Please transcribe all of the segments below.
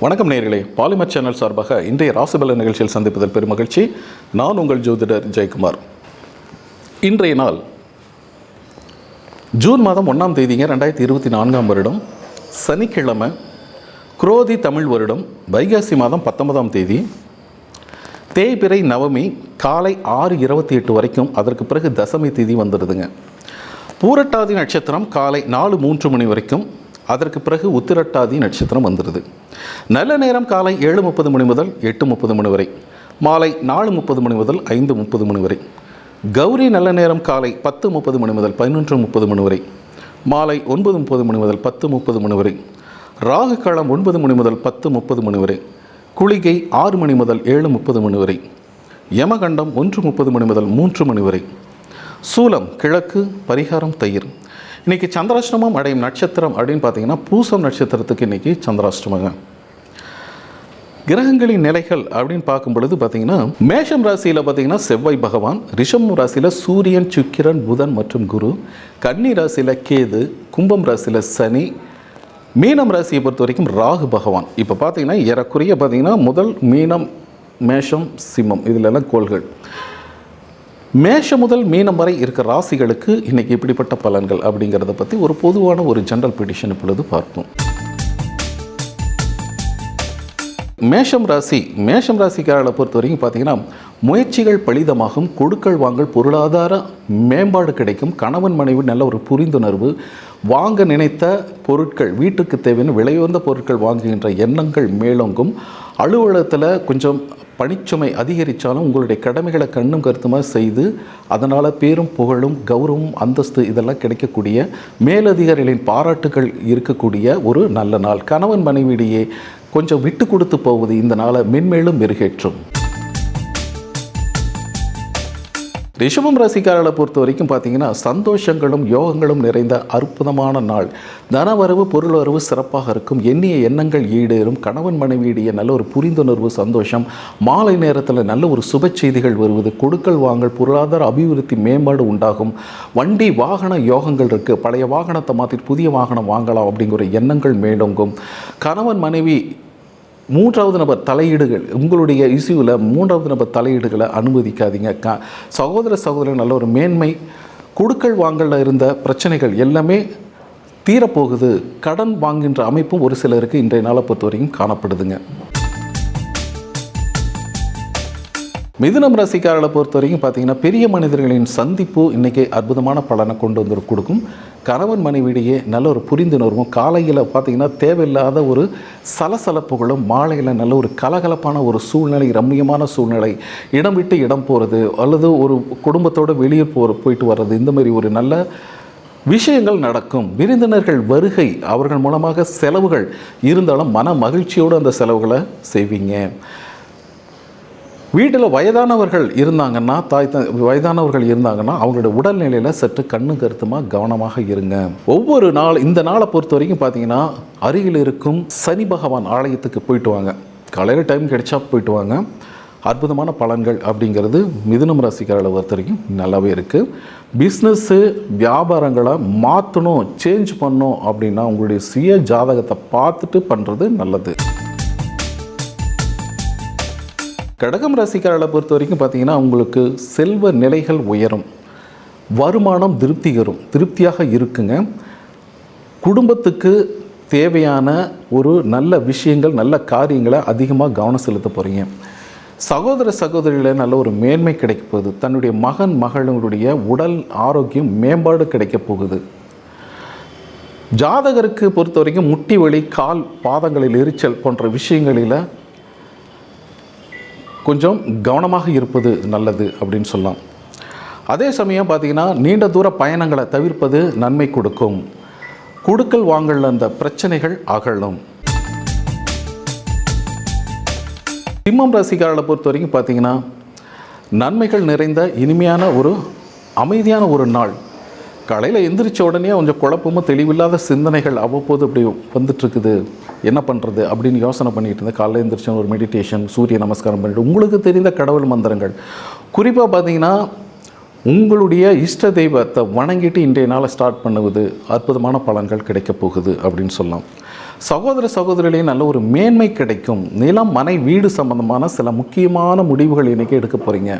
வணக்கம் நேர்களே. Polymer channel சார்பாக இன்றைய ராசிபல நிகழ்ச்சியில் சந்திப்பதில் பெரும் மகிழ்ச்சி நான் உங்கள் ஜோதிடர் ஜெயக்குமார். இன்றைய நாள் ஜூன் மாதம் ஒன்றாம் தேதிங்க ரெண்டாயிரத்தி இருபத்தி நான்காம் வருடம். சனிக்கிழமை குரோதி தமிழ் வருடம் வைகாசி மாதம் பத்தொன்பதாம் தேதி. தேய்பிறை நவமி காலை ஆறு இருபத்தி எட்டு வரைக்கும் அதற்கு பிறகு தசமி தேதி வந்துடுதுங்க. பூரட்டாதி நட்சத்திரம் காலை நாலு மூன்று மணி வரைக்கும் அதற்கு பிறகு உத்திரட்டாதி நட்சத்திரம் வந்துடுது நல்ல நேரம் காலை ஏழு முப்பது மணி முதல் எட்டு முப்பது மணி வரை மாலை நாலு முப்பது மணி முதல் ஐந்து முப்பது மணி வரை கௌரி நல்ல நேரம் காலை பத்து முப்பது மணி முதல் பதினொன்று முப்பது மணி வரை மாலை ஒன்பது முப்பது மணி முதல் பத்து முப்பது மணி வரை ராகு காலம் ஒன்பது மணி முதல் பத்து முப்பது மணி வரை குளிகை ஆறு மணி முதல் ஏழு முப்பது மணி வரை யமகண்டம் ஒன்று முப்பது மணி முதல் மூன்று மணி வரை சூலம் கிழக்கு பரிகாரம் தயிர் இன்றைக்கி சந்திராஷ்டமம் அடையும் நட்சத்திரம் அப்படின்னு பார்த்தீங்கன்னா பூசம் நட்சத்திரத்துக்கு இன்னைக்கு சந்திராஷ்டமங்க. கிரகங்களின் நிலைகள் அப்படின்னு பார்க்கும் பொழுது பார்த்தீங்கன்னா மேஷம் ராசியில் பார்த்தீங்கன்னா செவ்வாய் பகவான் ரிஷம் ராசியில் சூரியன் சுக்கிரன் புதன் மற்றும் குரு கன்னி ராசியில் கேது கும்பம் ராசியில் சனி மீனம் ராசியை பொறுத்த வரைக்கும் ராகு பகவான். இப்போ பார்த்தீங்கன்னா ஏறக்குறைய பார்த்தீங்கன்னா முதல் மீனம் மேஷம் சிம்மம் இதிலெல்லாம் கோள்கள். மேஷம் முதல் மீனம் வரை இருக்க ராசிகளுக்கு இன்னைக்கு இப்படிப்பட்ட பலன்கள் அப்படிங்கிறத பற்றி ஒரு பொதுவான ஒரு ஜென்ரல் பிடிஷன் இப்பொழுது பார்ப்போம். மேஷம் ராசி மேஷம் ராசிக்காரர்களை பொறுத்த வரைக்கும் பார்த்தீங்கன்னா முயற்சிகள் பலிதமாகும் கொடுக்கல் வாங்கல் பொருளாதார மேம்பாடு கிடைக்கும் கணவன் மனைவி நல்ல ஒரு புரிந்துணர்வு வாங்க நினைத்த பொருட்கள் வீட்டுக்கு தேவையான விலையுயர்ந்த பொருட்கள் வாங்குகின்ற எண்ணங்கள் மேலோங்கும் அலுவலகத்தில் கொஞ்சம் பணிச்சுமை அதிகரித்தாலும் உங்களுடைய கடமைகளை கண்ணும் கருத்துமாக செய்து அதனால் பேரும் புகழும் கௌரவம் அந்தஸ்து இதெல்லாம் கிடைக்கக்கூடிய மேலதிகாரிகளின் பாராட்டுகள் இருக்கக்கூடிய ஒரு நல்ல நாள். கணவன் மனைவியிடையே கொஞ்சம் விட்டு கொடுத்து போவது இந்த நாளை மென்மேலும் மெருகேற்றும். ரிஷபம் ராசிக்காரர்களை பொறுத்த வரைக்கும் பார்த்தீங்கன்னா சந்தோஷங்களும் யோகங்களும் நிறைந்த அற்புதமான நாள். தனவரவு பொருளவரவு சிறப்பாக இருக்கும். எண்ணிய எண்ணங்கள் ஈடேறும். கணவன் மனைவியிடையே நல்ல ஒரு புரிந்துணர்வு சந்தோஷம். மாலை நேரத்தில் நல்ல ஒரு சுப செய்திகள் வருவது. கொடுக்கல் வாங்கல் பொருளாதார அபிவிருத்தி மேம்பாடு உண்டாகும். வண்டி வாகன யோகங்கள் இருக்குது பழைய வாகனத்தை மாற்றி புதிய வாகனம் வாங்கலாம் அப்படிங்கிற எண்ணங்கள் மேலோங்கும். கணவன் மனைவி மூன்றாவது நபர் தலையீடுகள் உங்களுடைய இஷ்யூவில் மூன்றாவது நபர் தலையீடுகளை அனுமதிக்காதீங்க. க சகோதர சகோதரர் நல்ல ஒரு மேன்மை கொடுக்கல் வாங்கலில் இருந்த பிரச்சனைகள் எல்லாமே தீரப்போகுது. கடன் வாங்கின்ற அமைப்பும் ஒரு சிலருக்கு இன்றைய நாளை பொறுத்த வரைக்கும் காணப்படுதுங்க. மிதுனம் ராசிக்காரர்களை பொறுத்த வரைக்கும் பார்த்தீங்கன்னா பெரிய மனிதர்களின் சந்திப்பு இன்றைக்கி அற்புதமான பலனை கொண்டு வந்து கொடுக்கும். கணவன் மனைவிடையே நல்ல ஒரு புரிந்துணர்வும் காலையில் பார்த்தீங்கன்னா தேவையில்லாத ஒரு சலசலப்புகளும் மாலையில் நல்ல ஒரு கலகலப்பான ஒரு சூழ்நிலை ரம்மியமான சூழ்நிலை இடம் விட்டு இடம் போகிறது அல்லது ஒரு குடும்பத்தோடு வெளியே போகிற போயிட்டு வர்றது இந்த மாதிரி ஒரு நல்ல விஷயங்கள் நடக்கும். விருந்தினர்கள் வருகை அவர்கள் மூலமாக செலவுகள் இருந்தாலும் மன மகிழ்ச்சியோடு அந்த செலவுகளை செய்வீங்க. வீட்டில் வயதானவர்கள் இருந்தாங்கன்னா தாய் த வயதானவர்கள் இருந்தாங்கன்னா அவங்களோட உடல்நிலையில் சற்று கண்ணு கருத்துமாக கவனமாக இருங்க. ஒவ்வொரு நாள் இந்த நாளை பொறுத்த வரைக்கும் பார்த்தீங்கன்னா அருகில் இருக்கும் சனி பகவான் ஆலயத்துக்கு போயிட்டு வாங்க. காலையில் டைம் கிடைச்சா போயிட்டு வாங்க. அற்புதமான பலன்கள் அப்படிங்கிறது மிதுனம் ராசிக்காரர்களை பொறுத்த வரைக்கும் நல்லாவே இருக்குது பிஸ்னஸ்ஸு வியாபாரங்களை மாற்றணும் சேஞ்ச் பண்ணணும் அப்படின்னா உங்களுடைய சுய ஜாதகத்தை பார்த்துட்டு பண்ணுறது நல்லது. கடகம் ராசிக்காரர்களை பொறுத்த வரைக்கும் பார்த்தீங்கன்னா உங்களுக்கு செல்வ நிலைகள் உயரும். வருமானம் திருப்திகரும் திருப்தியாக இருக்குங்க. குடும்பத்துக்கு தேவையான ஒரு நல்ல விஷயங்கள் நல்ல காரியங்களை அதிகமாக கவனம் செலுத்த போகிறீங்க சகோதர சகோதரியில் நல்ல ஒரு மேன்மை கிடைக்க போகுது. தன்னுடைய மகன் மகளுடைய உடல் ஆரோக்கியம் மேம்பாடு கிடைக்க போகுது. ஜாதகருக்கு பொறுத்த வரைக்கும் முட்டி வலி கால் பாதங்களில் எரிச்சல் போன்ற விஷயங்களில் கொஞ்சம் கவனமாக இருப்பது நல்லது அப்படின்னு சொல்லலாம். அதே சமயம் பார்த்தீங்கன்னா நீண்ட தூர பயணங்களை தவிர்ப்பது நன்மை கொடுக்கும். கொடுக்கல் வாங்கல் அந்த பிரச்சனைகள் அகலும். சிம்மம் ராசிக்காரர்களை பொறுத்த வரைக்கும் பார்த்தீங்கன்னா நன்மைகள் நிறைந்த இனிமையான ஒரு அமைதியான ஒரு நாள். காலையில் எந்திரிச்ச உடனே கொஞ்சம் குழப்பமும் தெளிவில்லாத சிந்தனைகள் அவ்வப்போது அப்படி வந்துட்டுருக்குது என்ன பண்ணுறது அப்படின்னு யோசனை பண்ணிகிட்டு இருந்தேன் காலையில் எந்திரிச்ச ஒரு மெடிடேஷன் சூரிய நமஸ்காரம் பண்ணிட்டு உங்களுக்கு தெரிந்த கடவுள் மந்திரங்கள். குறிப்பாக பார்த்தீங்கன்னா உங்களுடைய இஷ்ட தெய்வத்தை வணங்கிட்டு இன்றைய நாளை ஸ்டார்ட் பண்ணுவது அற்புதமான பலன்கள் கிடைக்கப் போகுது அப்படின்னு சொல்லலாம். சகோதர சகோதரிகளே நல்ல ஒரு மேன்மை கிடைக்கும். நிலம் மனை வீடு சம்பந்தமான சில முக்கியமான முடிவுகள் இன்றைக்கி எடுக்க போகிறீங்க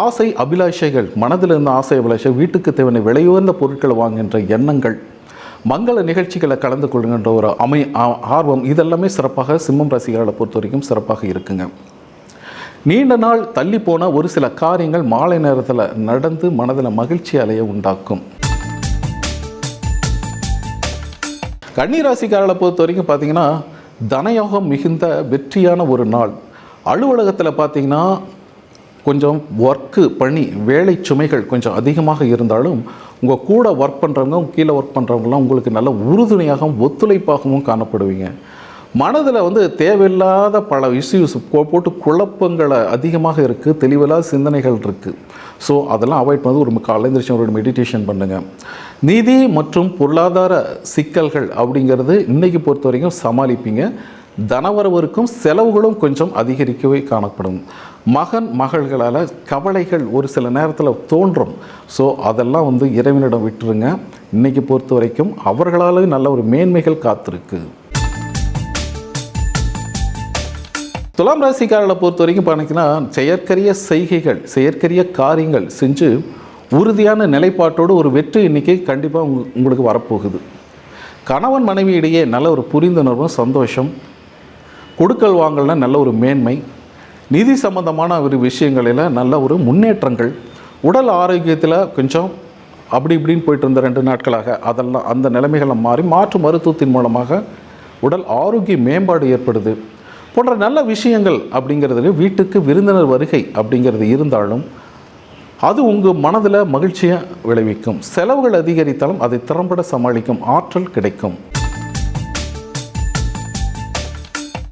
ஆசை அபிலாஷைகள் மனதில் இருந்த ஆசை அபிலாஷை வீட்டுக்கு தேவையான விலையுயர்ந்த பொருட்களை வாங்குகின்ற எண்ணங்கள். மங்கள நிகழ்ச்சிகளை கலந்து கொள்ளுங்கன்ற ஒரு அமை ஆர்வம் இதெல்லாமே சிறப்பாக சிம்மம் ரசிகர்களை பொறுத்த வரைக்கும் சிறப்பாக இருக்குங்க. நீண்ட நாள் தள்ளி போன ஒரு சில காரியங்கள் மாலை நேரத்தில் நடந்து மனதில் மகிழ்ச்சி அலைய உண்டாக்கும். கன்னிராசிக்காரர்களை பொறுத்த வரைக்கும் பார்த்தீங்கன்னா தனயோகம் மிகுந்த வெற்றியான ஒரு நாள். அலுவலகத்தில் பார்த்தீங்கன்னா கொஞ்சம் ஒர்க்கு பணி வேலை சுமைகள் கொஞ்சம் அதிகமாக இருந்தாலும் உங்கள் கூட ஒர்க் பண்ணுறவங்க கீழே ஒர்க் பண்ணுறவங்களாம் உங்களுக்கு நல்ல உறுதுணையாகவும் ஒத்துழைப்பாகவும் காணப்படுவீங்க. மனதில் வந்து தேவையில்லாத பல இஷ்யூஸ் போட்டு குழப்பங்களை அதிகமாக இருக்குது தெளிவில்லாத சிந்தனைகள் இருக்குது ஸோ அதெல்லாம் அவாய்ட் பண்ணது ஒரு காலையில் எழுந்திரிச்சு ஒரு மெடிடேஷன் பண்ணுங்கள் நிதி மற்றும் பொருளாதார சிக்கல்கள் அப்படிங்கிறது இன்றைக்கி பொறுத்த வரைக்கும் சமாளிப்பீங்க தனவரவருக்கும் செலவுகளும் கொஞ்சம் அதிகரிக்கவே காணப்படும். மகன் மகள்களால் கவலைகள் ஒரு சில நேரத்தில் தோன்றும். ஸோ அதெல்லாம் வந்து இறைவனிடம் விட்டுருங்க. இன்றைக்கி பொறுத்த வரைக்கும் அவர்களால் நல்ல ஒரு மேன்மைகள் காத்திருக்கு. துலாம் ராசிக்காரர்களை பொறுத்த வரைக்கும் பார்த்தீங்கன்னா செயற்கரிய செய்கைகள் செயற்கரிய காரியங்கள் செஞ்சு உறுதியான நிலைப்பாட்டோடு ஒரு வெற்றி இன்னைக்கு கண்டிப்பாக உங் உங்களுக்கு வரப்போகுது. கணவன் மனைவியிடையே நல்ல ஒரு புரிந்துணர்வும் சந்தோஷம். கொடுக்கல் வாங்கல்ல நல்ல ஒரு மேன்மை. நிதி சம்பந்தமான ஒரு விஷயங்களில் நல்ல ஒரு முன்னேற்றங்கள். உடல் ஆரோக்கியத்தில் கொஞ்சம் அப்படி இப்படின்னு போயிட்டு இருந்த ரெண்டு நாட்களாக அதெல்லாம் அந்த நிலைமைகளை மாறி மாற்று மருத்துவத்தின் மூலமாக உடல் ஆரோக்கிய மேம்பாடு ஏற்படுது. போன்ற நல்ல விஷயங்கள் அப்படிங்கிறதுல வீட்டுக்கு விருந்தினர் வருகை அப்படிங்கிறது இருந்தாலும் அது உங்கள் மனதில் மகிழ்ச்சியை விளைவிக்கும். செலவுகள் அதிகரித்தாலும் அதை திறம்பட சமாளிக்கும். ஆற்றல் கிடைக்கும்.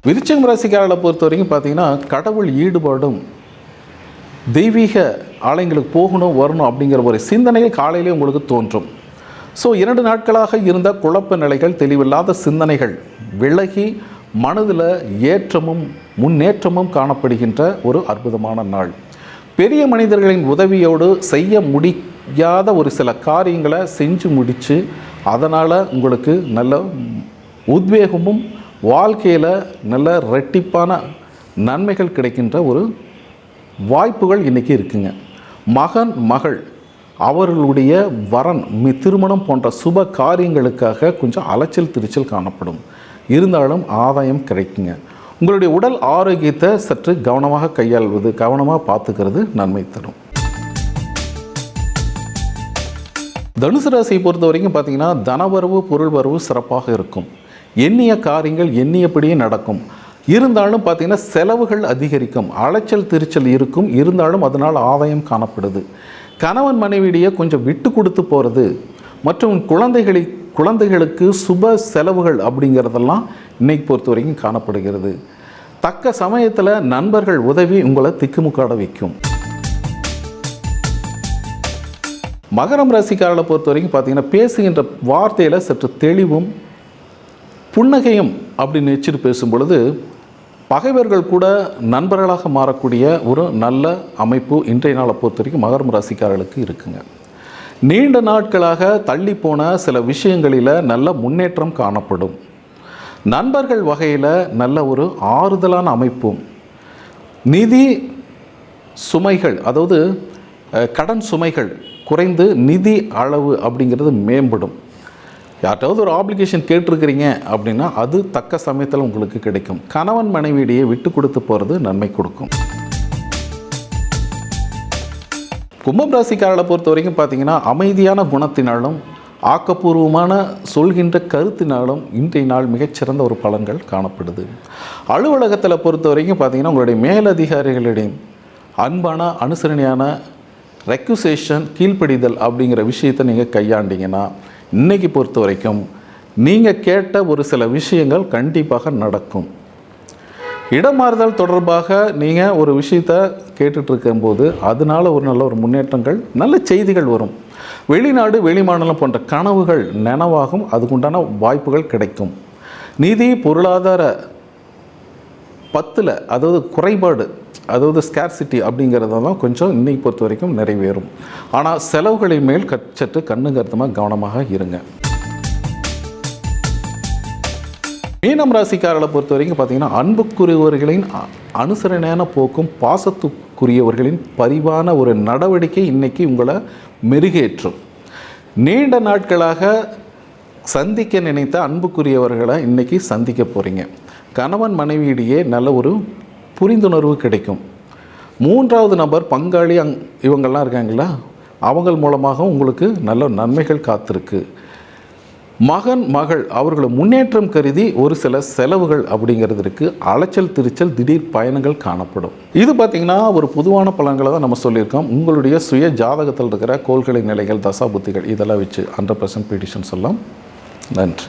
விருச்சம் ராசிக்காரர்களை பொறுத்த வரைக்கும் பார்த்தீங்கன்னா கடவுள் ஈடுபாடும் தெய்வீக ஆலயங்களுக்கு போகணும் வரணும் அப்படிங்கிற ஒரு சிந்தனைகள் காலையிலே உங்களுக்கு தோன்றும். ஸோ இரண்டு நாட்களாக இருந்த குழப்ப நிலைகள் தெளிவில்லாத சிந்தனைகள் விலகி மனதில் ஏற்றமும் முன்னேற்றமும் காணப்படுகின்ற ஒரு அற்புதமான நாள். பெரிய மனிதர்களின் உதவியோடு செய்ய முடியாத ஒரு சில காரியங்களை செஞ்சு முடித்து அதனால் உங்களுக்கு நல்ல உத்வேகமும் வாழ்க்கையில் நல்ல ரெட்டிப்பான நன்மைகள் கிடைக்கின்ற ஒரு வாய்ப்புகள் இன்றைக்கி இருக்குங்க. மகன் மகள் அவர்களுடைய வரன் மி திருமணம் போன்ற சுப காரியங்களுக்காக கொஞ்சம் அலைச்சல் திருச்சல் காணப்படும். இருந்தாலும் ஆதாயம் கிடைக்குங்க. உங்களுடைய உடல் ஆரோக்கியத்தை சற்று கவனமாக கையாள்வது கவனமாக பார்த்துக்கிறது நன்மை தரும். தனுசு ராசியை பொறுத்த வரைக்கும் பார்த்தீங்கன்னா தனவரவு பொருள் வரவு சிறப்பாக இருக்கும். எண்ணிய காரியங்கள் எண்ணியபடியே நடக்கும். இருந்தாலும் பார்த்தீங்கன்னா செலவுகள் அதிகரிக்கும். அலைச்சல் திருச்சல் இருக்கும். இருந்தாலும் அதனால் ஆதாயம் காணப்படுது. கணவன் மனைவியிடையே கொஞ்சம் விட்டு கொடுத்து போகிறது மற்றும் குழந்தைகளை குழந்தைகளுக்கு சுப செலவுகள் அப்படிங்கிறதெல்லாம் இன்னைக்கு பொறுத்த வரைக்கும் காணப்படுகிறது. தக்க சமயத்தில் நண்பர்கள் உதவி உங்களை திக்குமுக்காட வைக்கும். மகரம் ராசிக்காரர்களை பொறுத்த வரைக்கும் பார்த்தீங்கன்னா பேசுகின்ற வார்த்தையில் சற்று தெளிவும் புன்னகையும் அப்படின்னு வச்சுட்டு பேசும் பொழுது பகைவர்கள் கூட நண்பர்களாக மாறக்கூடிய ஒரு நல்ல அமைப்பு இன்றைய நாளை பொறுத்த வரைக்கும் மகரம் ராசிக்காரர்களுக்கு இருக்குங்க. நீண்ட நாட்களாக தள்ளி போன சில விஷயங்களில் நல்ல முன்னேற்றம் காணப்படும். நண்பர்கள் வகையில் நல்ல ஒரு ஆறுதலான அமைப்பும். நிதி சுமைகள் அதாவது கடன் சுமைகள் குறைந்து நிதி அளவு அப்படிங்கிறது மேம்படும். யார்ட்டாவது ஒரு ஆப்ளிகேஷன் கேட்டிருக்கிறீங்க அப்படின்னா அது தக்க சமயத்தில் உங்களுக்கு கிடைக்கும். கணவன் மனைவியிடையே விட்டு கொடுத்து போகிறது நன்மை கொடுக்கும். கும்பம் ராசிக்காரர்களை பொறுத்த வரைக்கும் பார்த்தீங்கன்னா அமைதியான குணத்தினாலும் ஆக்கப்பூர்வமான சொல்கின்ற கருத்தினாலும் இன்றைய நாள் மிகச்சிறந்த ஒரு பலன்கள் காணப்படுது. அலுவலகத்தில் பொறுத்த வரைக்கும் பார்த்தீங்கன்னா உங்களுடைய மேலதிகாரிகளிடம் அன்பான அனுசரணையான ரெக்யூசேஷன் கீழ்ப்படிதல் அப்படிங்கிற விஷயத்தை நீங்கள் கையாண்டிங்கன்னா இன்றைக்கி பொறுத்த வரைக்கும் நீங்கள் கேட்ட ஒரு சில விஷயங்கள் கண்டிப்பாக நடக்கும். இடமாறுதல் தொடர்பாக நீங்கள் ஒரு விஷயத்த கேட்டுட்ருக்கும்போது அதனால் அதனால ஒரு நல்ல ஒரு முன்னேற்றங்கள் நல்ல செய்திகள் வரும். வெளிநாடு வெளிமாநிலம் போன்ற கனவுகள் நனவாகும் அதுக்குண்டான வாய்ப்புகள் கிடைக்கும். நிதி பொருளாதார பத்தில் அதாவது குறைபாடு அதாவது ஸ்கேர்சிட்டி தான் கொஞ்சம் இன்னைக்கு பொறுத்த வரைக்கும் நிறைவேறும். ஆனால் செலவுகளின் மேல் கச்சற்று கண்ணு கவனமாக இருங்க. மீனம் ராசிக்காரர்களை பொறுத்த வரைக்கும் பார்த்தீங்கன்னா அன்புக்குரியவர்களின் அனுசரணையான போக்கும் பாசத்துக்குரியவர்களின் பரிவான ஒரு நடவடிக்கை இன்றைக்கி உங்களை மெருகேற்றும். நீண்ட நாட்களாக சந்திக்க நினைத்த அன்புக்குரியவர்களை இன்னைக்கு சந்திக்க போகிறீங்க கணவன் மனைவியிடையே நல்ல ஒரு புரிந்துணர்வு கிடைக்கும். மூன்றாவது நபர் பங்காளி அங் இவங்கள்லாம் இருக்காங்களா? அவங்க மூலமாக உங்களுக்கு நல்ல நன்மைகள் காத்திருக்கு. மகன் மகள் அவர்களை முன்னேற்றம் கருதி ஒரு சில செலவுகள் அப்படிங்கிறது இருக்குது அலைச்சல் திருச்சல் திடீர் பயணங்கள் காணப்படும். இது பார்த்திங்கன்னா ஒரு பொதுவான பலன்களை தான் நம்ம சொல்லியிருக்கோம். உங்களுடைய சுய ஜாதகத்தில் இருக்கிற கோள்களின் நிலைகள் தசாபுத்திகள் இதெல்லாம் வச்சு ஹண்ட்ரட் பர்சன்ட் ப்ரிடிஷன் சொல்லலாம். நன்றி.